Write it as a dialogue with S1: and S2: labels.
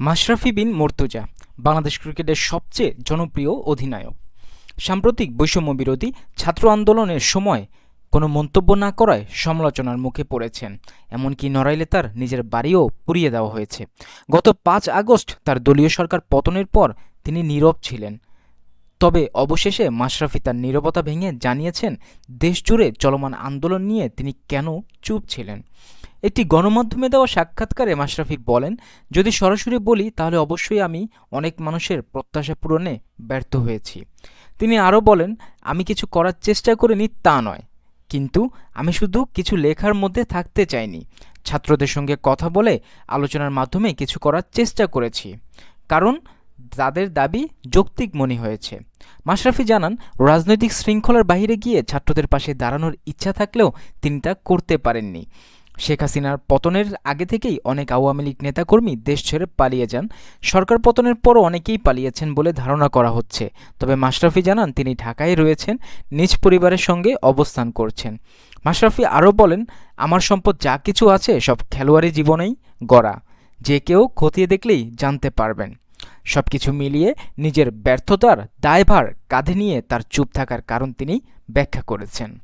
S1: মাশরাফি বিন মর্তুজা, বাংলাদেশ ক্রিকেটের সবচেয়ে জনপ্রিয় অধিনায়ক। সাম্প্রতিক বৈষম্য বিরোধী ছাত্র আন্দোলনের সময় কোনো মন্তব্য না করায় সমালোচনার মুখে পড়েছেন, এমনকি নড়াইলে তার নিজের বাড়িও পুড়িয়ে দেওয়া হয়েছে। গত পাঁচ আগস্ট তার দলীয় সরকার পতনের পর তিনি নীরব ছিলেন। তবে অবশেষে মাশরাফি তার নীরবতা ভেঙে জানিয়েছেন, দেশজুড়ে চলমান আন্দোলন নিয়ে তিনি কেন চুপ ছিলেন? একটি গণমাধ্যমে দেওয়া সাক্ষাৎকারে মাশরাফি বলেন, যদি সরাসরি বলি, তাহলে অবশ্যই আমি অনেক মানুষের প্রত্যাশা পূরণে ব্যর্থ হয়েছি। তিনি আরও বলেন, আমি কিছু করার চেষ্টা করিনি তা নয়, কিন্তু আমি শুধু কিছু লেখার মধ্যে থাকতে চাইনি। ছাত্রদের সঙ্গে কথা বলে আলোচনার মাধ্যমে কিছু করার চেষ্টা করেছি, কারণ তাদের দাবি যৌক্তিক মনে হয়েছে। মাশরাফি জানান, রাজনৈতিক শৃঙ্খলার বাইরে গিয়ে ছাত্রদের পাশে দাঁড়ানোর ইচ্ছা থাকলেও তিনি তা করতে পারেননি। শেখ হাসিনার পতনের আগে থেকেই অনেক আওয়ামী লীগ নেতাকর্মী দেশ ছেড়ে পালিয়ে যান। সরকার পতনের পরও অনেকেই পালিয়েছেন বলে ধারণা করা হচ্ছে। তবে মাশরাফি জানান, তিনি ঢাকায় রয়েছেন, নিজ পরিবারের সঙ্গে অবস্থান করছেন। মাশরাফি আরও বলেন, আমার সম্পদ যা কিছু আছে, সব খেলোয়াড়ি জীবনেই গড়া। যে কেউ খতিয়ে দেখলেই জানতে পারবেন। সব কিছু মিলিয়ে নিজের ব্যর্থতার দায়ভার কাঁধে নিয়ে তার চুপ থাকার কারণ তিনি ব্যাখ্যা করেছেন।